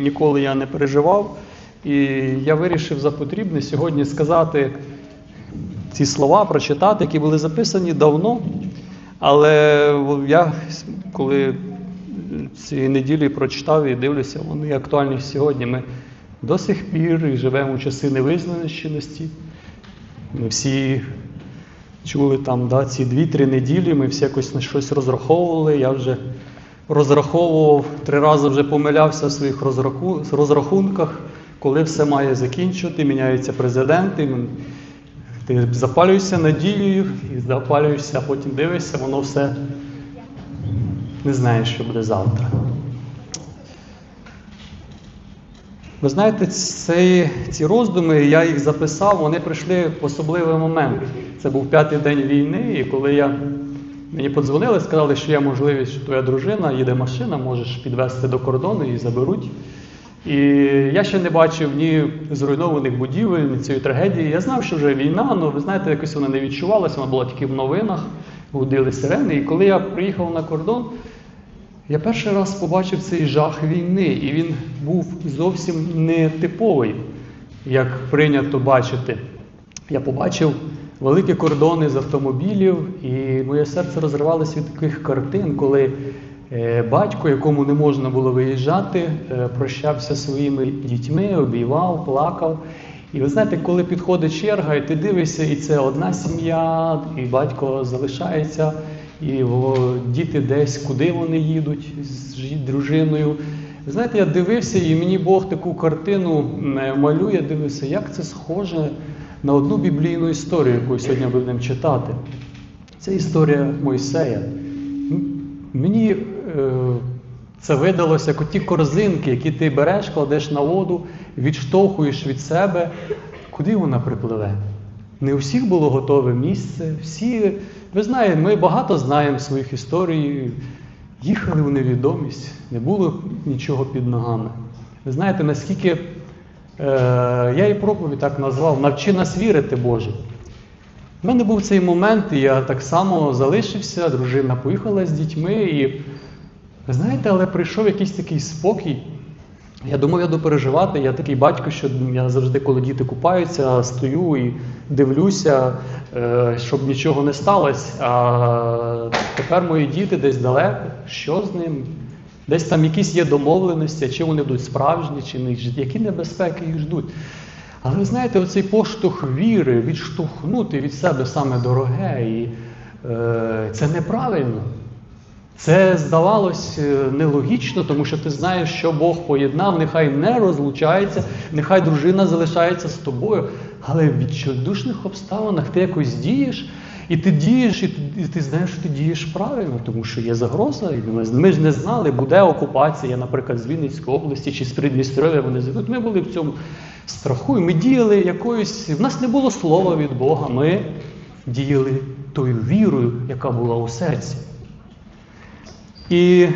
ніколи я не переживав. І я вирішив за потрібне сьогодні сказати ці слова, прочитати, які були записані давно. Але я коли цієї неділі прочитав і дивлюся, вони актуальні сьогодні. Ми до сих пір живемо у часи невизначеності. Ми всі чули там да, ці дві-три неділі, ми всі якось на щось розраховували. Я вже розраховував, три рази вже помилявся в своїх розрахунках, коли все має закінчити, міняються президенти. Ти запалюєшся надією і запалюєшся, а потім дивишся, воно все не знаєш, що буде завтра. Ви знаєте, ці, ці роздуми, я їх записав, вони прийшли в особливий момент. Це був п'ятий день війни, і коли я, мені подзвонили, сказали, що є можливість, що твоя дружина, їде машина, можеш підвезти до кордону і заберуть. І я ще не бачив ні зруйнованих будівель, ні цієї трагедії. Я знав, що вже війна, але ви знаєте, якось вона не відчувалася, вона була тільки в новинах, гудили сирени. І коли я приїхав на кордон, я перший раз побачив цей жах війни, і він був зовсім не типовий, як прийнято бачити. Я побачив великі кордони з автомобілів, і моє серце розривалося від таких картин, коли е, батько, якому не можна було виїжджати, е, прощався своїми дітьми, обіймав, плакав. І ви знаєте, коли підходить черга, і ти дивишся, і це одна сім'я, і батько залишається. І діти десь, куди вони їдуть з дружиною. Ви Знаєте, я дивився, і мені Бог таку картину малює, дивився, як це схоже на одну біблійну історію, яку сьогодні будемо читати. Це історія Мойсея. Мені е, це видалося як ті корзинки, які ти береш, кладеш на воду, відштовхуєш від себе, куди вона припливе. Не у всіх було готове місце. Всі, ви знаєте, ми багато знаємо своїх історій. Їхали в невідомість, не було нічого під ногами. Ви знаєте, наскільки я і проповідь так назвав навчи нас вірити, Боже. У мене був цей момент, і я так само залишився, дружина поїхала з дітьми, і знаєте, але прийшов якийсь такий спокій. Я думав, я допереживати. Я такий батько, що я завжди, коли діти купаються, стою і дивлюся, е, щоб нічого не сталося. А тепер мої діти десь далеко. Що з ним? Десь там якісь є домовленості, чи вони будуть справжні, чи не які небезпеки їх ждуть. Але ви знаєте, оцей поштовх віри, відштовхнути від себе саме дороге, і е, це неправильно. Це здавалось е, нелогічно, тому що ти знаєш, що Бог поєднав, нехай не розлучається, нехай дружина залишається з тобою, але в відчайдушних обставинах ти якось дієш, і ти дієш, і ти, і ти знаєш, що ти дієш правильно, тому що є загроза. І ми, ж не знали, буде окупація, наприклад, з Вінницької області чи з Придністров'я. Вони зайдуть. Ми були в цьому страху, і ми діяли якоюсь. В нас не було слова від Бога. Ми діяли тою вірою, яка була у серці. І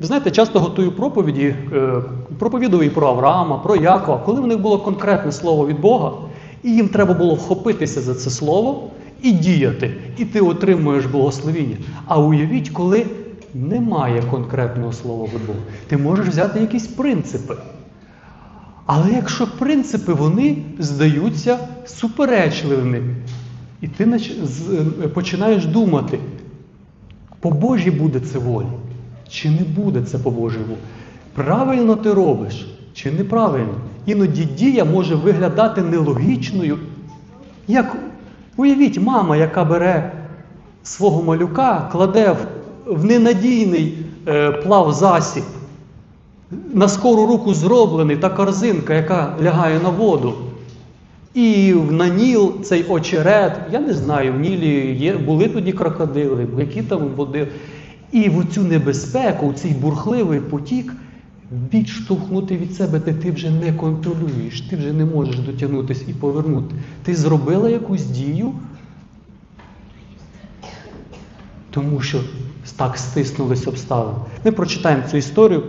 ви знаєте, часто готую проповіді, е, проповідую про Авраама, про Якова, коли в них було конкретне слово від Бога, і їм треба було вхопитися за це слово і діяти, і ти отримуєш благословіння. А уявіть, коли немає конкретного слова від Бога, ти можеш взяти якісь принципи. Але якщо принципи вони здаються суперечливими, і ти е, починаєш думати, по Божій буде це волі, чи не буде це по Божій волі? Правильно ти робиш, чи неправильно? Іноді дія може виглядати нелогічною. Як уявіть, мама, яка бере свого малюка, кладе в, ненадійний е, плав засіб, на скору руку зроблений та корзинка, яка лягає на воду. І на Ніл цей очерет, я не знаю, в Нілі є, були тоді крокодили, які там води. І в цю небезпеку, у цей бурхливий потік відштовхнути від себе, де ти вже не контролюєш, ти вже не можеш дотягнутися і повернути. Ти зробила якусь дію, тому що так стиснулись обставини. Ми прочитаємо цю історію,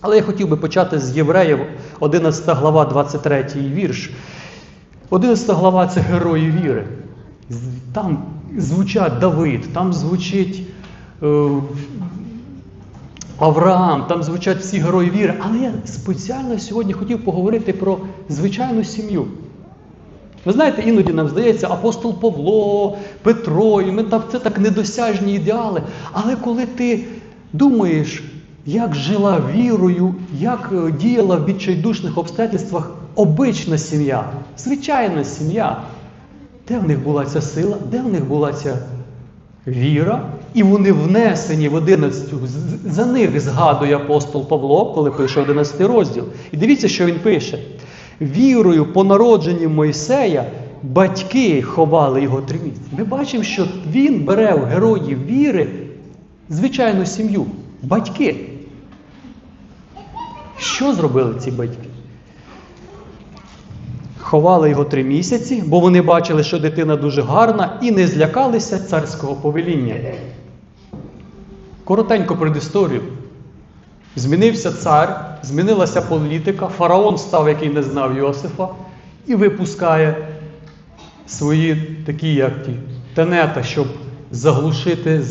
але я хотів би почати з Євреїв, 11 глава, 23 вірш. 11 глава це герої віри. Там звучать Давид, там звучить е, Авраам, там звучать всі герої віри. Але я спеціально сьогодні хотів поговорити про звичайну сім'ю. Ви знаєте, іноді нам здається, апостол Павло, Петро, і ми там це так недосяжні ідеали. Але коли ти думаєш, як жила вірою, як е, діяла в відчайдушних обстоятельствах обична сім'я, звичайна сім'я, де в них була ця сила, де в них була ця віра, і вони внесені в 11. З- За них згадує апостол Павло, коли пише 11 розділ. І дивіться, що він пише. Вірою по народженні Мойсея батьки ховали його три місяці. Ми бачимо, що він бере в героїв віри звичайну сім'ю. Батьки. Що зробили ці батьки? Ховали його три місяці, бо вони бачили, що дитина дуже гарна, і не злякалися царського повеління. Коротенько предісторію. Змінився цар, змінилася політика, фараон став, який не знав Йосифа, і випускає свої такі, як ті, тенета, щоб заглушити,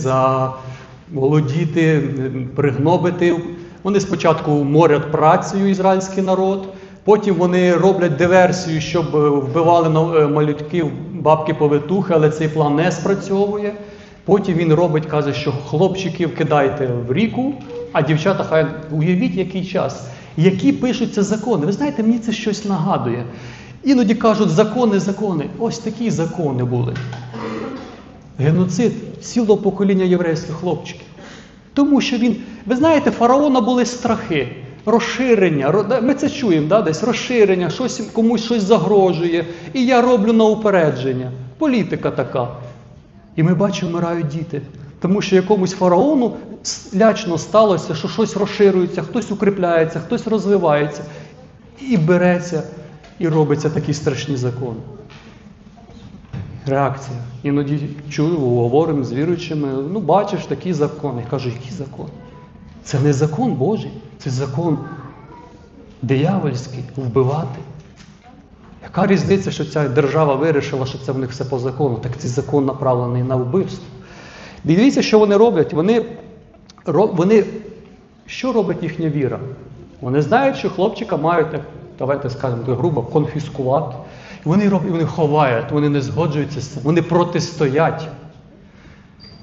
заволодіти, пригнобити. Вони спочатку морять працею ізраїльський народ, потім вони роблять диверсію, щоб вбивали е, малютків бабки повитухи, але цей план не спрацьовує. Потім він робить, каже, що хлопчиків кидайте в ріку, а дівчата хай уявіть, який час. Які пишуться закони. Ви знаєте, мені це щось нагадує. Іноді кажуть, закони, закони. Ось такі закони були. Геноцид цілого покоління єврейських хлопчиків. Тому що він, ви знаєте, фараона були страхи, розширення. Ми це чуємо, да, десь розширення, щось комусь щось загрожує. І я роблю на упередження. Політика така. І ми бачимо, вмирають діти. Тому що якомусь фараону лячно сталося, що щось розширюється, хтось укріпляється, хтось розвивається. І береться, і робиться такі страшні закони. Реакція. Іноді чую, говоримо з віруючими, ну бачиш такі закони. Я кажу, які закони? Це не закон Божий, це закон диявольський вбивати. Яка різниця, що ця держава вирішила, що це в них все по закону? Так цей закон направлений на вбивство. Дивіться, що вони роблять. Вони, вони, що робить їхня віра? Вони знають, що хлопчика мають, давайте скажемо грубо, конфіскувати. Вони роблять, вони ховають, вони не згоджуються з цим, вони протистоять.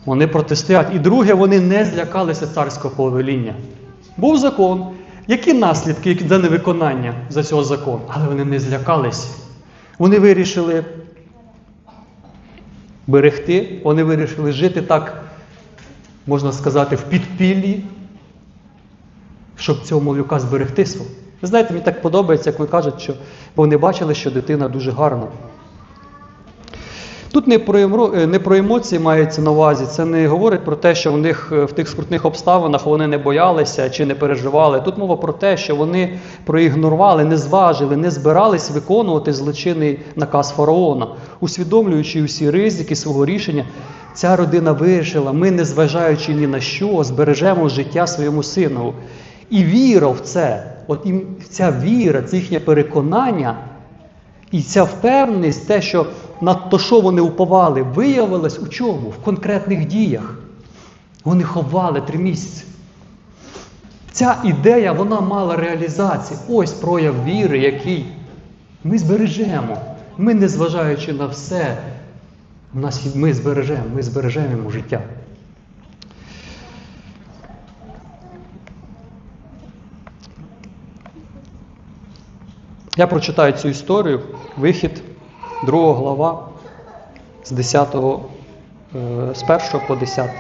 Вони протистоять. І друге, вони не злякалися царського повеління. Був закон. Які наслідки за невиконання за цього закону? Але вони не злякалися. Вони вирішили берегти, вони вирішили жити так, можна сказати, в підпіллі, щоб цього малюка зберегти. Ви знаєте, мені так подобається, як ви кажуть, що вони бачили, що дитина дуже гарна. Тут не про, е, не про емоції мається на увазі, це не говорить про те, що в них е, в тих скрутних обставинах вони не боялися чи не переживали. Тут мова про те, що вони проігнорували, не зважили, не збирались виконувати злочинний наказ фараона, усвідомлюючи усі ризики свого рішення. Ця родина вирішила, ми, не зважаючи ні на що, збережемо життя своєму сину. І віра в це, от їм ця віра, це їхнє переконання, і ця впевненість, те, що на то, що вони уповали, виявилось у чому? В конкретних діях. Вони ховали три місяці. Ця ідея вона мала реалізацію. Ось прояв віри, який ми збережемо. Ми, незважаючи на все, ми збережемо, ми збережемо йому життя. Я прочитаю цю історію, вихід, 2 глава, з 10, е, з 1 по 10.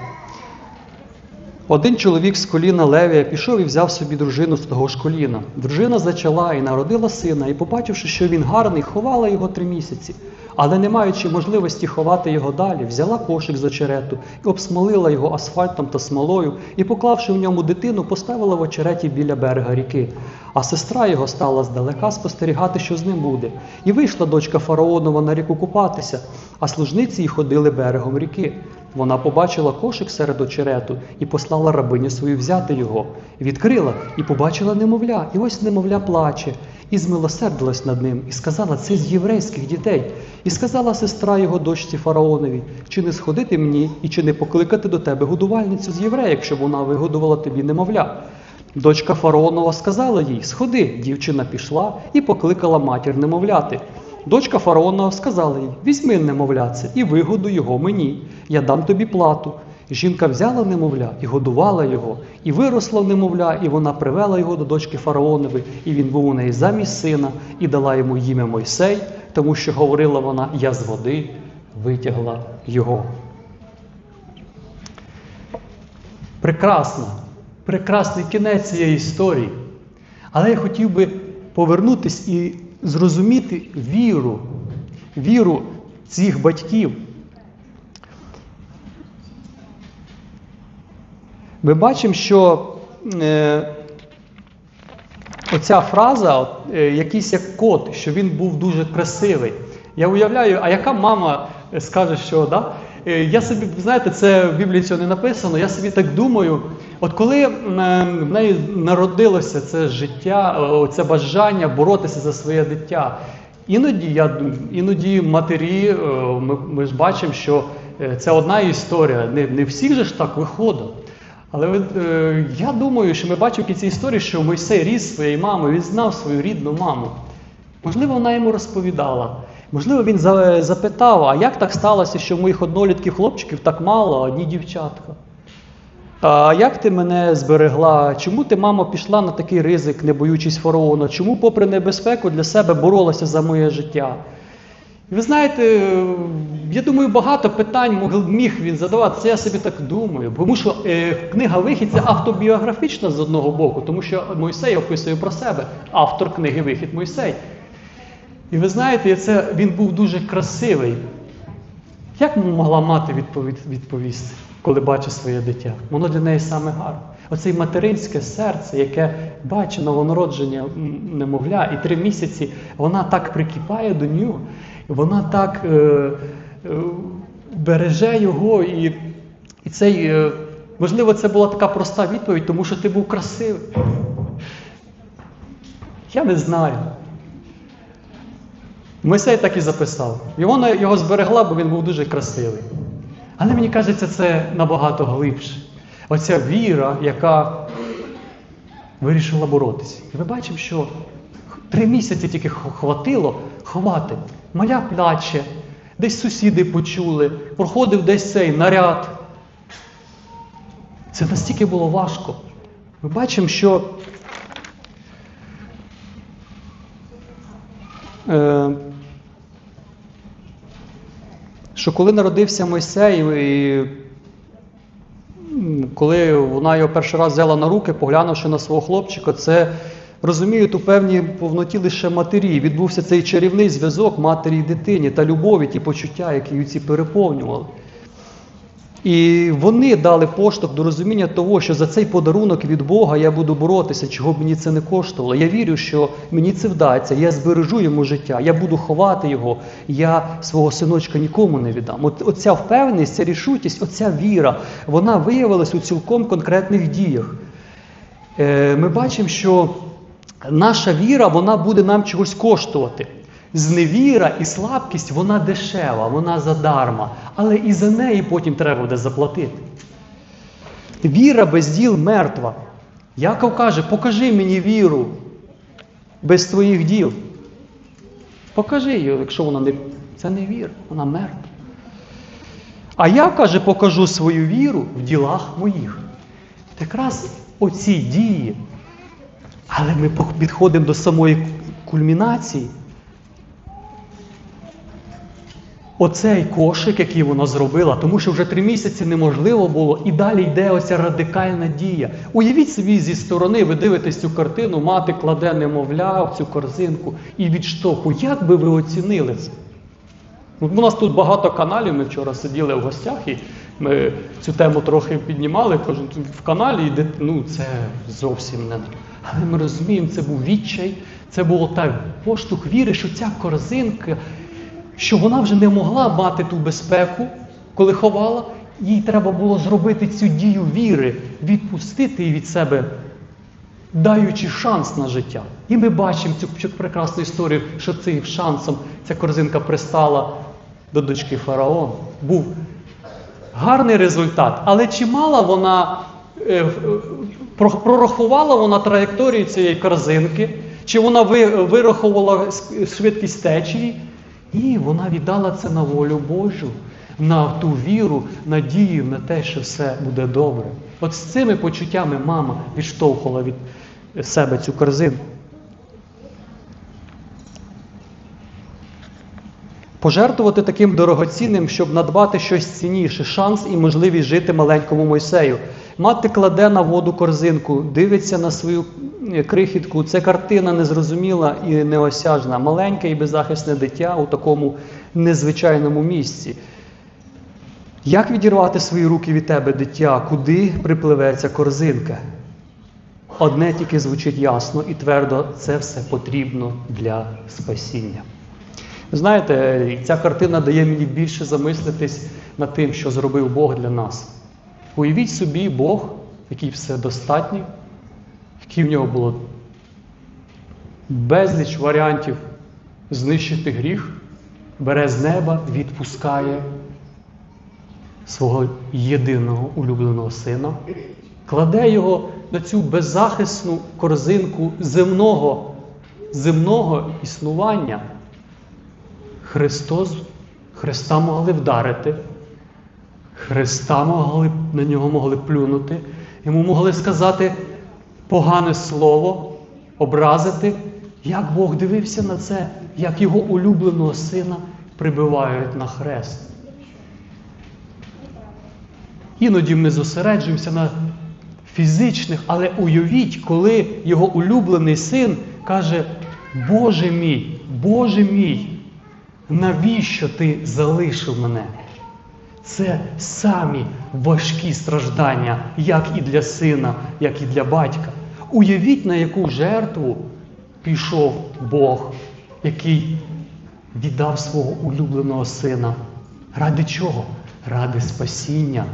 Один чоловік з коліна Левія пішов і взяв собі дружину з того ж коліна. Дружина зачала і народила сина, і, побачивши, що він гарний, ховала його три місяці. Але, не маючи можливості ховати його далі, взяла кошик з очерету і обсмолила його асфальтом та смолою, і, поклавши в ньому дитину, поставила в очереті біля берега ріки. А сестра його стала здалека спостерігати, що з ним буде. І вийшла дочка фараонова на ріку купатися, а служниці й ходили берегом ріки. Вона побачила кошик серед очерету і послала рабиню свою взяти його. Відкрила і побачила немовля, і ось немовля плаче. і змилосердилась над ним, і сказала, це з єврейських дітей. І сказала сестра його дочці фараонові, чи не сходити мені, і чи не покликати до тебе годувальницю з євреїв, щоб вона вигодувала тобі немовля. Дочка фараонова сказала їй: Сходи, дівчина пішла і покликала матір немовляти. Дочка фараонова сказала їй: Візьми немовляце і вигодуй його мені, я дам тобі плату. Жінка взяла немовля і годувала його, і виросла немовля, і вона привела його до дочки фараонової, і він був у неї замість сина, і дала йому ім'я Мойсей, тому що говорила вона: Я з води витягла його. Прекрасно, прекрасний кінець цієї історії. Але я хотів би повернутися і зрозуміти віру, віру цих батьків. Ми бачимо, що е, оця фраза, от, е, якийсь як код, що він був дуже красивий. Я уявляю, а яка мама скаже, що да? Е, я собі, знаєте, це в Біблії цього не написано, я собі так думаю, от коли в неї народилося це життя, це бажання боротися за своє дитя, іноді я іноді матері, ми, ми ж бачимо, що е, це одна історія, не, не всіх же ж так виходить. Але е, я думаю, що ми бачимо в кінці історії, що Мойсей ріс своєю мамою, він знав свою рідну маму. Можливо, вона йому розповідала. Можливо, він запитав, а як так сталося, що моїх однолітків хлопчиків так мало, а одні дівчатка? А як ти мене зберегла? Чому ти, мамо, пішла на такий ризик, не боючись фараона? Чому, попри небезпеку, для себе боролася за моє життя? Ви знаєте, я думаю, багато питань міг він задавати. Це я собі так думаю. Тому що е, книга Вихід це автобіографічна з одного боку, тому що Мойсей описує про себе, автор книги Вихід Мойсей. І ви знаєте, це, він був дуже красивий. Як могла мати відповідь, відповісти, коли бачить своє дитя? Воно для неї саме гарне. Оце материнське серце, яке бачить новонародження немовля, і три місяці вона так прикипає до нього, вона так е, е, береже його. І, і цей, е, можливо, це була така проста відповідь, тому що ти був красивий. Я не знаю. Мойсей так і записав. Вона його зберегла, бо він був дуже красивий. Але мені кажеться, це набагато глибше. Оця віра, яка вирішила боротися. І ми бачимо, що три місяці тільки хватило ховати. Маля плаче, десь сусіди почули, проходив десь цей наряд. Це настільки було важко. Ми бачимо, що е, що коли народився Мойсей, і коли вона його перший раз взяла на руки, поглянувши на свого хлопчика, це розуміють у певній повноті лише матері. Відбувся цей чарівний зв'язок матері і дитині та любові, ті почуття, які її ці переповнювали. І вони дали поштовх до розуміння того, що за цей подарунок від Бога я буду боротися, чого б мені це не коштувало. Я вірю, що мені це вдасться, я збережу йому життя, я буду ховати його, я свого синочка нікому не віддам. От оця впевненість, ця рішучість, оця віра, вона виявилась у цілком конкретних діях. Е, Ми бачимо, що наша віра вона буде нам чогось коштувати. Зневіра і слабкість вона дешева, вона задарма, але і за неї потім треба буде заплатити. Віра без діл мертва. Яков каже, покажи мені віру без твоїх діл. Покажи її, якщо вона не. Це не віра, вона мертва. А я, каже, покажу свою віру в ділах моїх. Якраз оці дії. Але ми підходимо до самої кульмінації. Оцей кошик, який вона зробила, тому що вже три місяці неможливо було, і далі йде оця радикальна дія. Уявіть собі зі сторони, ви дивитесь цю картину, мати кладе немовля в цю корзинку і відштовху. Як би ви оцінили це? У нас тут багато каналів. Ми вчора сиділи в гостях і ми цю тему трохи піднімали. Кожен в каналі йде, ну це зовсім не. Але ми розуміємо, це був відчай, це було так поштовх віри, що ця корзинка, що вона вже не могла мати ту безпеку, коли ховала. Їй треба було зробити цю дію віри, відпустити її від себе даючи шанс на життя. І ми бачимо цю, прекрасну історію, що цим шансом ця корзинка пристала до дочки фараона. Був гарний результат, але чи мала вона е, прорахувала вона траєкторію цієї корзинки, чи вона ви- вирахувала швидкість течії? Ні, вона віддала це на волю Божу, на ту віру, надію на те, що все буде добре. От з цими почуттями мама відштовхувала від себе цю корзинку. Пожертвувати таким дорогоцінним, щоб надбати щось цінніше, шанс і можливість жити маленькому Мойсею. Мати кладе на воду корзинку, дивиться на свою е, крихітку. Це картина незрозуміла і неосяжна. Маленьке і беззахисне дитя у такому незвичайному місці. Як відірвати свої руки від тебе, дитя, куди припливе ця корзинка? Одне тільки звучить ясно і твердо, це все потрібно для спасіння. Знаєте, ця картина дає мені більше замислитись над тим, що зробив Бог для нас. Уявіть собі Бог, який вседостатній, який в нього було безліч варіантів знищити гріх, бере з неба, відпускає свого єдиного улюбленого сина, кладе його на цю беззахисну корзинку земного, земного існування. Христос, Христа могли вдарити, Христа могли, на нього могли плюнути, йому могли сказати погане слово, образити, як Бог дивився на це, як його улюбленого сина прибивають на хрест. Іноді ми зосереджуємося на фізичних, але уявіть, коли його улюблений син каже: Боже мій, Боже мій, навіщо ти залишив мене? Це самі важкі страждання, як і для сина, як і для батька. Уявіть, на яку жертву пішов Бог, який віддав свого улюбленого сина. Ради чого? Ради спасіння.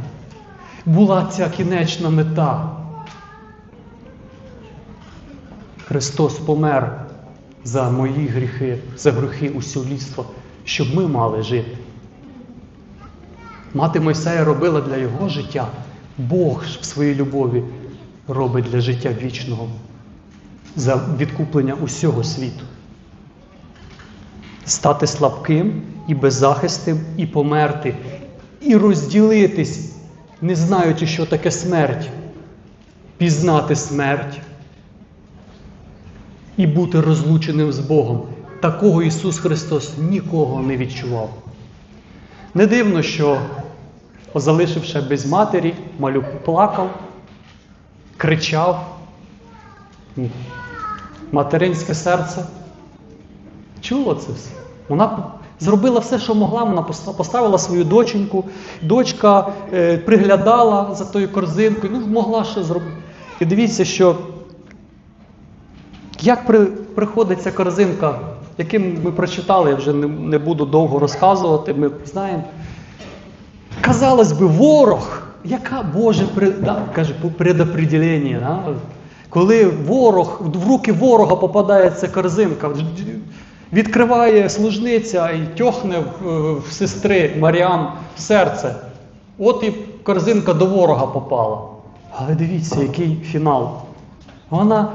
Була ця кінечна мета. Христос помер за мої гріхи, за гріхи усього людства, щоб ми мали жити. Мати Мойсея робила для його життя, Бог в своїй любові робить для життя вічного, за відкуплення усього світу. Стати слабким і беззахистим, і померти, і розділитись, не знаючи, що таке смерть, пізнати смерть і бути розлученим з Богом. Такого Ісус Христос нікого не відчував. Не дивно, що, залишивши без матері, малюк плакав, кричав. Материнське серце чуло це все. Вона зробила все, що могла. Вона поставила свою доченьку. Дочка е, приглядала за тою корзинкою, ну, могла що зробити. І дивіться, що як при, приходить ця корзинка, яким ми прочитали, я вже не, не буду довго розказувати, ми знаємо. Казалось би, ворог, яка Боже да, предопределення. Да? Коли ворог, в руки ворога попадає ця корзинка, відкриває служниця і тьохне в, в сестри Маріам серце. От і корзинка до ворога попала. Але дивіться, який фінал. Вона,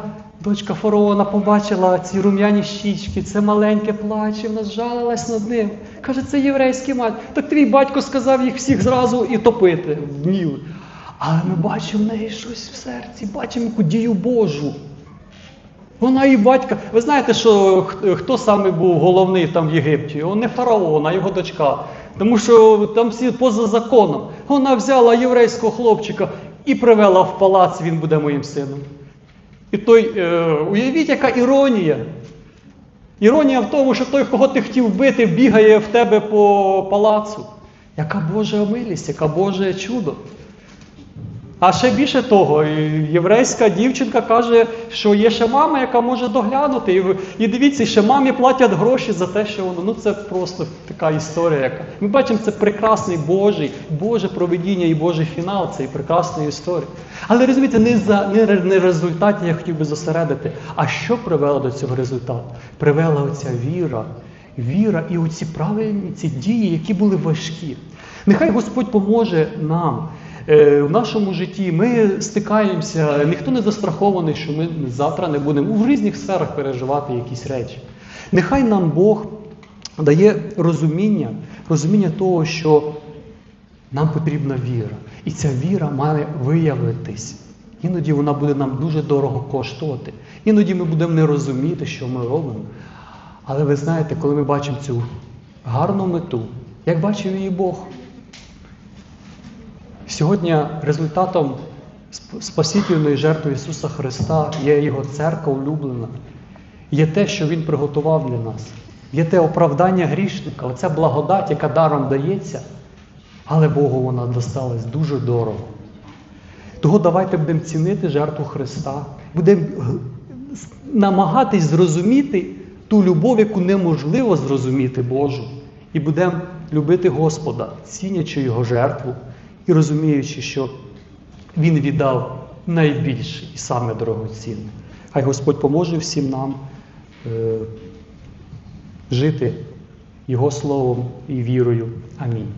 дочка фараона, побачила ці рум'яні щічки, це маленьке плаче, вона зжалилась над ним. Каже, це єврейський мать. Так твій батько сказав їх всіх зразу і топити в Ніл. Але ми бачимо в неї щось в серці, бачимо яку дію Божу. Вона і батька. Ви знаєте, що хто саме був головний там в Єгипті? О, не фараон, а його дочка. Тому що там всі поза законом. Вона взяла єврейського хлопчика і привела в палац, він буде моїм сином. І той, е, уявіть, яка іронія. Іронія в тому, що той, кого ти хотів вбити, бігає в тебе по палацу. Яка Божа милість, яка Боже чудо. А ще більше того, єврейська дівчинка каже, що є ще мама, яка може доглянути. І, і дивіться, ще мамі платять гроші за те, що воно. Ну це просто така історія. яка. Ми бачимо, це прекрасний Божий, Боже проведіння і Божий фінал цієї прекрасної історії. Але розумієте, не за не, не результаті я хотів би зосередити. А що привело до цього результату? Привела оця віра. Віра і оці правильні ці дії, які були важкі. Нехай Господь поможе нам. Е, В нашому житті ми стикаємося, ніхто не застрахований, що ми завтра не будемо в різних сферах переживати якісь речі. Нехай нам Бог дає розуміння, розуміння того, що нам потрібна віра. І ця віра має виявитись. Іноді вона буде нам дуже дорого коштувати. Іноді ми будемо не розуміти, що ми робимо. Але ви знаєте, коли ми бачимо цю гарну мету, як бачив її Бог, Сьогодні результатом сп- спасительної жертви Ісуса Христа є Його церква улюблена, є те, що Він приготував для нас, є те оправдання грішника, оця благодать, яка даром дається, але Богу вона досталась дуже дорого. Того давайте будемо цінити жертву Христа, будемо намагатись зрозуміти ту любов, яку неможливо зрозуміти Божу. І будемо любити Господа, цінячи Його жертву і розуміючи, що Він віддав найбільше і саме дорогоцінне. Хай Господь поможе всім нам е, жити Його словом і вірою. Амінь.